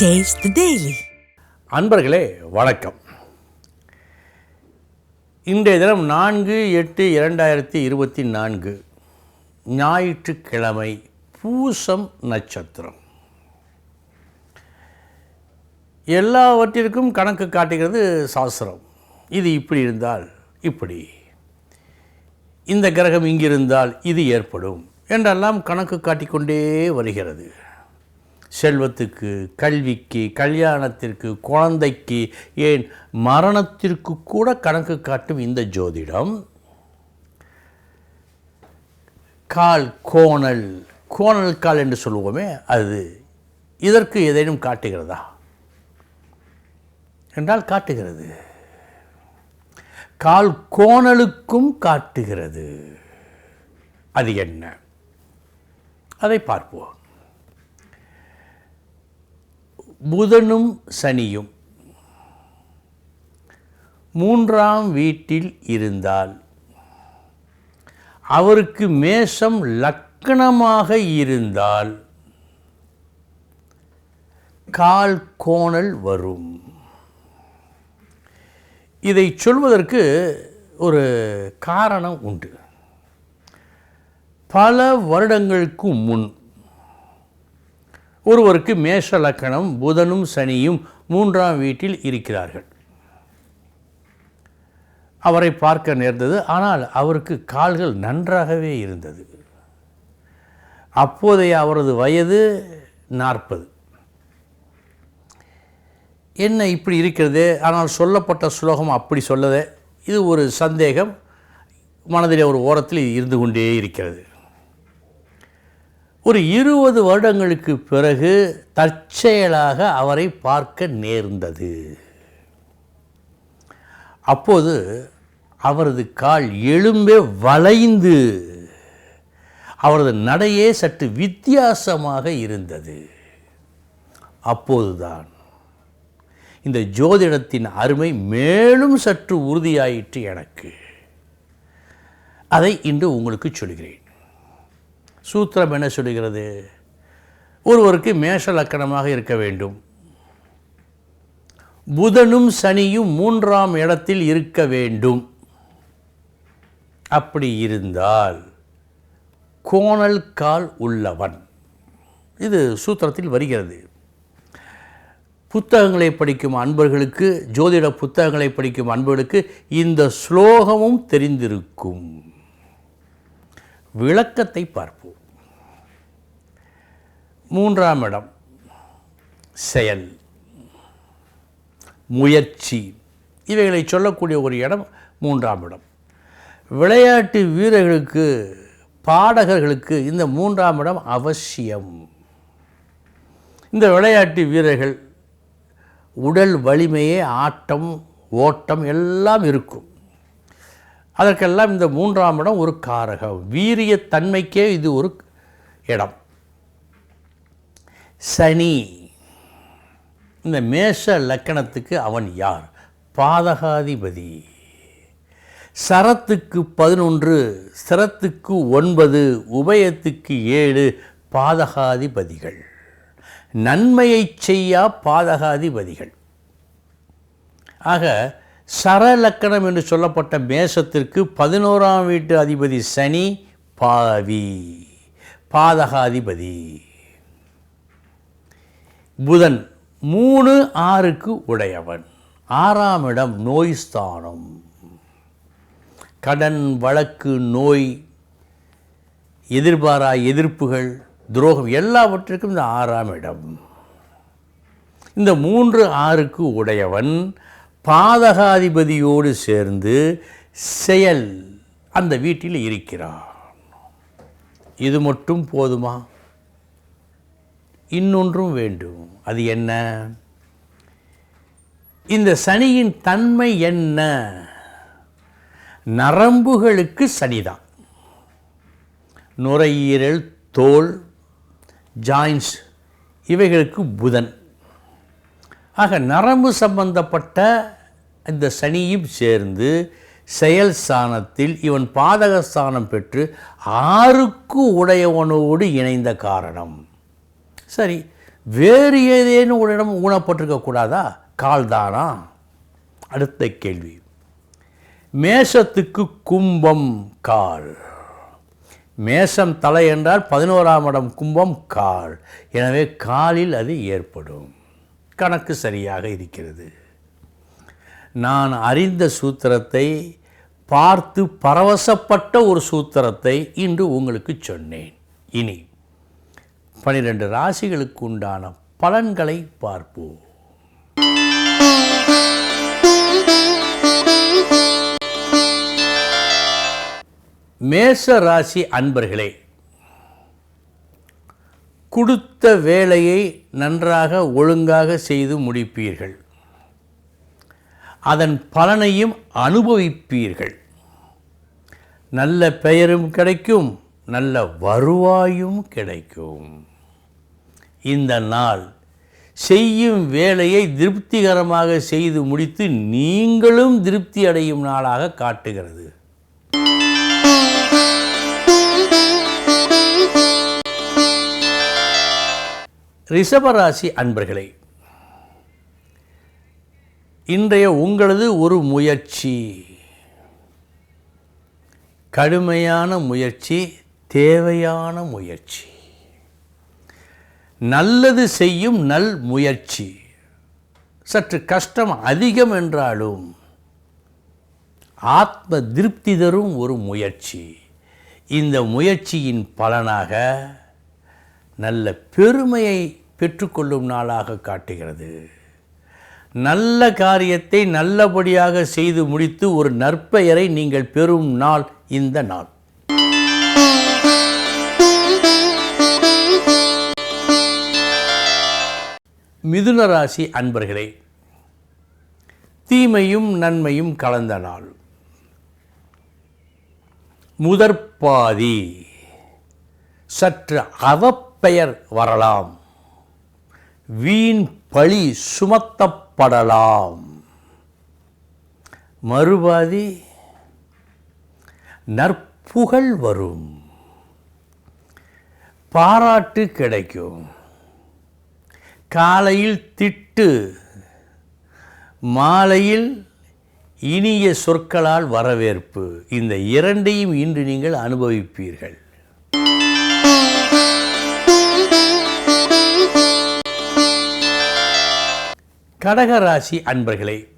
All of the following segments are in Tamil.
டேஸ்ட் டெய்லி அன்பர்களே வணக்கம். இன்றைய தினம் நான்கு எட்டு இரண்டாயிரத்தி இருபத்தி நான்கு ஞாயிற்றுக்கிழமை பூசம் நட்சத்திரம். எல்லாவற்றிற்கும் கணக்கு காட்டுகிறது சாஸ்திரம். இது இப்படி இருந்தால் இப்படி. இந்த கிரகம் இங்கிருந்தால் இது ஏற்படும் என்றெல்லாம் கணக்கு காட்டிக்கொண்டே வருகிறது. செல்வத்துக்கு கல்விக்கு கல்யாணத்திற்கு குழந்தைக்கு ஏன் மரணத்திற்கு கூட கணக்கு காட்டும் இந்த ஜோதிடம். கால் கோணல் கோணல் கால் என்று சொல்லுவோமே அது இதற்கு ஏதேனும் காட்டுகிறதா? என்றால் காட்டுகிறது. கால் கோணலுக்கும் காட்டுகிறது. அது என்ன? அதை பார்ப்போம். புதனும் சனியும். மூன்றாம் வீட்டில் இருந்தால் அவருக்கு மேஷம் லக்கணமாக இருந்தால் கால் கோணல் வரும். இதை சொல்வதற்கு ஒரு காரணம் உண்டு. பல வருடங்களுக்கு முன் ஒருவருக்கு மேஷ லக்கணம் புதனும் சனியும் மூன்றாம் வீட்டில் இருக்கிறார்கள். அவரை பார்க்க நேர்ந்தது. ஆனால் அவருக்கு கால்கள் நன்றாகவே இருந்தது. அப்போதைய அவரது வயது நாற்பது. என்ன இப்படி இருக்கிறது? ஆனால் சொல்லப்பட்ட சுலோகம் அப்படி சொல்லதே இது ஒரு சந்தேகம். மனதிலே ஒரு ஓரத்தில் இருந்து கொண்டே இருக்கிறது. ஒரு இருபது வருடங்களுக்கு பிறகு தற்செயலாக அவரை பார்க்க நேர்ந்தது. அப்போது அவரது கால் எலும்பே வளைந்து அவரது நடையே சற்று வித்தியாசமாக இருந்தது. அப்போதுதான் இந்த ஜோதிடத்தின் அருமை மேலும் சற்று உறுதியாயிற்று எனக்கு. அதை இன்று உங்களுக்கு சொல்கிறேன். சூத்திரம் என்ன சொல்கிறது ஒருவருக்கு மேஷ லக்கணமாக இருக்க வேண்டும். புதனும் சனியும் மூன்றாம் இடத்தில் இருக்க வேண்டும். அப்படி இருந்தால் கோணல் கால் உள்ளவன். இது சூத்திரத்தில் வருகிறது. புத்தகங்களை படிக்கும் அன்பர்களுக்கு ஜோதிட புத்தகங்களை படிக்கும் அன்பர்களுக்கு இந்த ஸ்லோகமும் தெரிந்திருக்கும். விளக்கத்தை பார்ப்போம். மூன்றாம் இடம் செயல் முயற்சி. இவைகளை சொல்லக்கூடிய ஒரு இடம் மூன்றாம் இடம். விளையாட்டு வீரர்களுக்கு பாடகர்களுக்கு இந்த மூன்றாம் இடம் அவசியம். இந்த விளையாட்டு வீரர்கள் உடல் வலிமையே ஆட்டம் ஓட்டம் எல்லாம் இருக்கும். அதற்கெல்லாம் இந்த மூன்றாம் இடம் ஒரு காரகம். வீரிய தன்மைக்கே இது ஒரு இடம். சனி. இந்த மேஷ லக்கணத்துக்கு அவன் யார்? பாதகாதிபதி. சரத்துக்கு பதினொன்று சிரத்துக்கு ஒன்பது உபயத்துக்கு ஏழு பாதகாதிபதிகள். நன்மையை செய்யா பாதகாதிபதிகள். ஆக சரலக்கணம் என்று சொல்லப்பட்ட மேஷத்திற்கு பதினோராம் வீட்டு அதிபதி சனி பாவி பாதகாதிபதி. புதன் மூணு ஆறுக்கு உடையவன். ஆறாம் இடம் நோய் ஸ்தானம். கடன் வழக்கு நோய் எதிர்பாரா எதிர்ப்புகள் துரோகம் எல்லாவற்றிற்கும் இந்த ஆறாம் இடம். இந்த மூன்று ஆறுக்கு உடையவன் பாதகாதிபதியோடு சேர்ந்து செயல் அந்த வீட்டில் இருக்கிறான். இது மட்டும் போதுமா? இன்னொன்றும் வேண்டும். அது என்ன? இந்த சனியின் தன்மை என்ன? நரம்புகளுக்கு சனிதான். நுரையீரல் தோல் ஜாயின்ஸ் இவைகளுக்கு புதன். ஆக நரம்பு சம்பந்தப்பட்ட இந்த சனியும் சேர்ந்து செயல் ஸ்தானத்தில் இவன் பாதக ஸ்தானம் பெற்று ஆறுக்கு உடையவனோடு இணைந்த காரணம். சரி வேறு ஏதேனும் ஒரு இடம் ஊனப்பட்டிருக்க அடுத்த கேள்வி. மேஷத்துக்கு கும்பம் கால். மேஷம் தலை என்றால் பதினோராம் இடம் கும்பம் கால். எனவே காலில் அது ஏற்படும். கணக்கு சரியாக இருக்கிறது. நான் அறிந்த சூத்திரத்தை பார்த்து பரவசப்பட்ட ஒரு சூத்திரத்தை இன்று உங்களுக்கு சொன்னேன். இனி பனிரெண்டு ராசிகளுக்கு உண்டான பலன்களை பார்ப்போம். மேச ராசி அன்பர்களே கொடுத்த வேலையை நன்றாக ஒழுங்காக செய்து முடிப்பீர்கள். அதன் பலனையும் அனுபவிப்பீர்கள். நல்ல பெயரும் கிடைக்கும் நல்ல வருவாயும் கிடைக்கும். இந்த நாள் செய்யும் வேலையை திருப்திகரமாக செய்து முடித்து நீங்களும் திருப்தி அடையும் நாளாக காட்டுகிறது. ரிஷபராசி அன்பர்களே இன்றைய உங்களது ஒரு முயற்சி. கடுமையான முயற்சி தேவையான முயற்சி. நல்லது செய்யும் நல் முயற்சி. சற்று கஷ்டம் அதிகம் என்றாலும் ஆத்ம திருப்தி தரும் ஒரு முயற்சி. இந்த முயற்சியின் பலனாக நல்ல பெருமையை பெற்றுக்கொள்ளும் நாளாக காட்டுகிறது. நல்ல காரியத்தை நல்லபடியாக செய்து முடித்து ஒரு நற்பெயரை நீங்கள் பெறும் நாள் இந்த நாள். மிதுன ராசி அன்பர்களே தீமையும் நன்மையும் கலந்த நாள். முதற்பாதி சற்று அவப்பெயர் வரலாம். வீண் பழி சுமத்தப்படலாம். மறுபாதி நற்புகழ் வரும். பாராட்டு கிடைக்கும். காலையில் திட்டு மாலையில் இனிய சொற்களால் வரவேற்பு. இந்த இரண்டையும் இன்று நீங்கள் அனுபவிப்பீர்கள். கடகராசி அன்பர்களே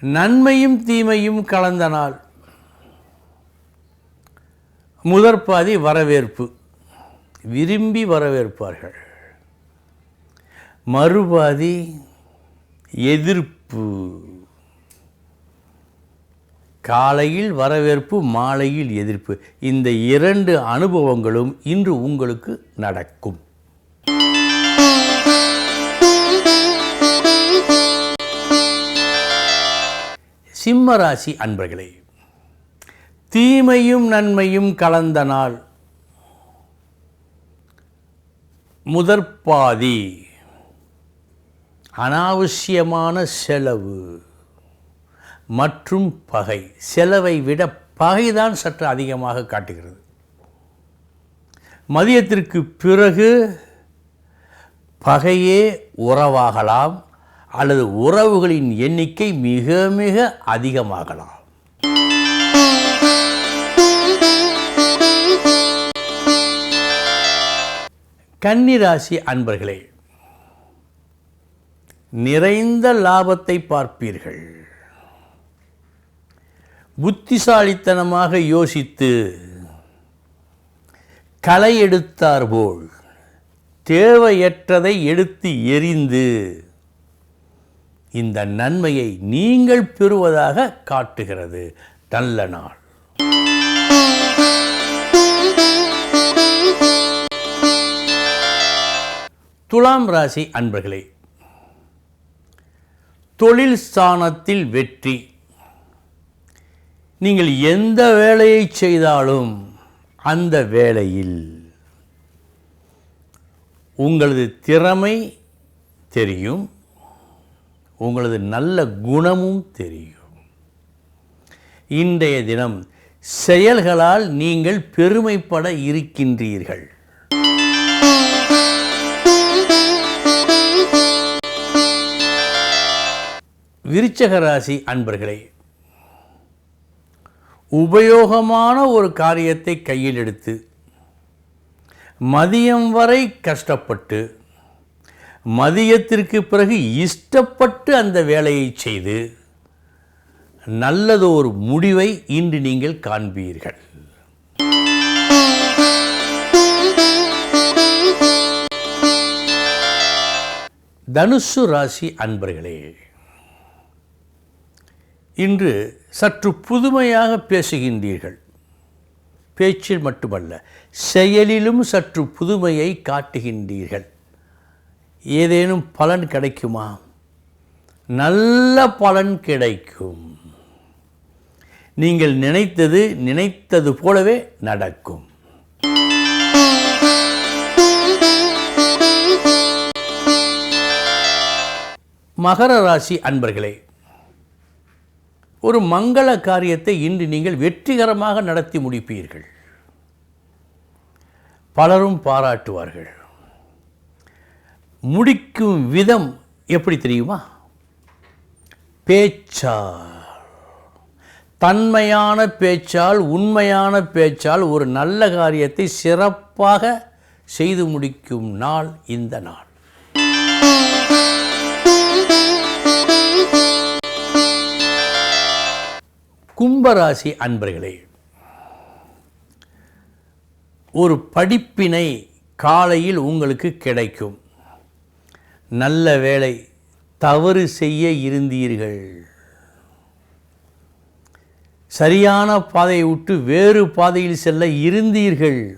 நன்மையும் தீமையும் கலந்த நாள். முதற்பாதி வரவேற்பு. விரும்பி வரவேற்பார்கள். மறுபாதி எதிர்ப்பு. காலையில் வரவேற்பு மாலையில் எதிர்ப்பு. இந்த இரண்டு அனுபவங்களும் இன்று உங்களுக்கு நடக்கும். சிம்ம ராசி அன்பர்களே தீமையும் நன்மையும் கலந்த நாள். முதற்பாதி அனாவசியமான செலவு மற்றும் பகை. செலவை விட பகைதான் சற்று அதிகமாக காட்டுகிறது. மதியத்திற்கு பிறகு பகையே உறவாகலாம். அல்லது உறவுகளின் எண்ணிக்கை மிக மிக அதிகமாகலாம். கன்னிராசி அன்பர்களே நிறைந்த லாபத்தை பார்ப்பீர்கள். புத்திசாலித்தனமாக யோசித்து களை எடுத்தார் போல் தேவையற்றதை எடுத்து எரிந்து இந்த நன்மையை நீங்கள் பெறுவதாக காட்டுகிறது. நல்ல நாள். துலாம் ராசி அன்பர்களே தொழில் ஸ்தானத்தில் வெற்றி. நீங்கள் எந்த வேலையை செய்தாலும் அந்த வேலையில் உங்களது திறமை தெரியும். உங்களது நல்ல குணமும் தெரியும். இன்றைய தினம் செயல்களால் நீங்கள் பெருமைப்பட இருக்கின்றீர்கள். விருச்சக ராசி அன்பர்களே உபயோகமான ஒரு காரியத்தை கையில் எடுத்து மதியம் வரை கஷ்டப்பட்டு மதியத்திற்கு பிறகு இஷ்டப்பட்டு அந்த வேலையை செய்து நல்லதொரு முடிவை இன்று நீங்கள் காண்பீர்கள். தனுசு ராசி அன்பர்களே இன்று சற்று புதுமையாக பேசுகின்றீர்கள். பேச்சில் மட்டுமல்ல செயலிலும் சற்று புதுமையை காட்டுகின்றீர்கள். ஏதேனும் பலன் கிடைக்குமா? நல்ல பலன் கிடைக்கும். நீங்கள் நினைத்தது நினைத்தது போலவே நடக்கும். மகர ராசி அன்பர்களே ஒரு மங்கள காரியத்தை இன்று நீங்கள் வெற்றிகரமாக நடத்தி முடிப்பீர்கள். பலரும் பாராட்டுவார்கள். முடிக்கும் விதம் எப்படி தெரியுமா? பேச்சால். தன்மையான பேச்சால் உண்மையான பேச்சால் ஒரு நல்ல காரியத்தை சிறப்பாக செய்து முடிக்கும் நாள் இந்த நாள். கும்பராசி அன்பர்களே ஒரு படிப்பினை காலையில் உங்களுக்கு கிடைக்கும். நல்ல வேலை தவறு செய்ய இருந்தீர்கள். சரியான பாதையை விட்டு வேறு பாதையில் செல்ல இருந்தீர்கள்.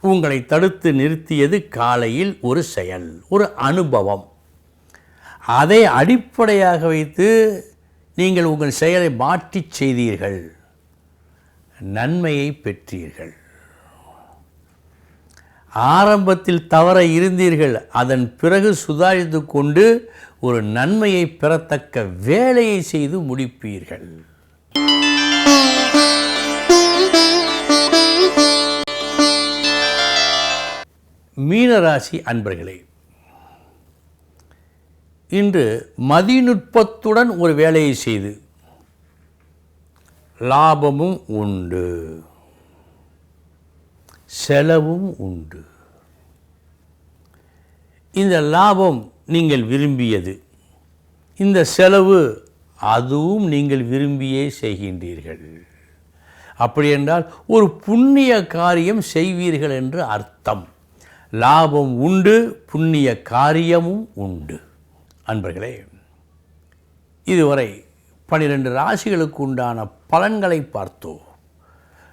உங்களை தடுத்து நிறுத்தியது காலையில் ஒரு செயல் ஒரு அனுபவம். அதை அடிப்படையாக வைத்து நீங்கள் உங்கள் செயலை மாற்றிச் செய்தீர்கள். நன்மையை பெற்றீர்கள். ஆரம்பத்தில் தவற இருந்தீர்கள் அதன் பிறகு சுதாரித்து கொண்டு ஒரு நன்மையை பெறத்தக்க வேலையை செய்து முடிப்பீர்கள். மீனராசி அன்பர்களே இன்று மதிநுட்பத்துடன் ஒரு வேலையை செய்து லாபமும் உண்டு. செலவும் உண்டு. இந்த லாபம் நீங்கள் விரும்பியது. இந்த செலவு அதுவும் நீங்கள் விரும்பியே செய்கின்றீர்கள். அப்படி என்றால் ஒரு புண்ணிய காரியம் செய்வீர்கள் என்று அர்த்தம். லாபம் உண்டு புண்ணிய காரியமும் உண்டு. அன்பர்களே இதுவரை பனிரெண்டு ராசிகளுக்கு உண்டான பலன்களை பார்த்தோம்.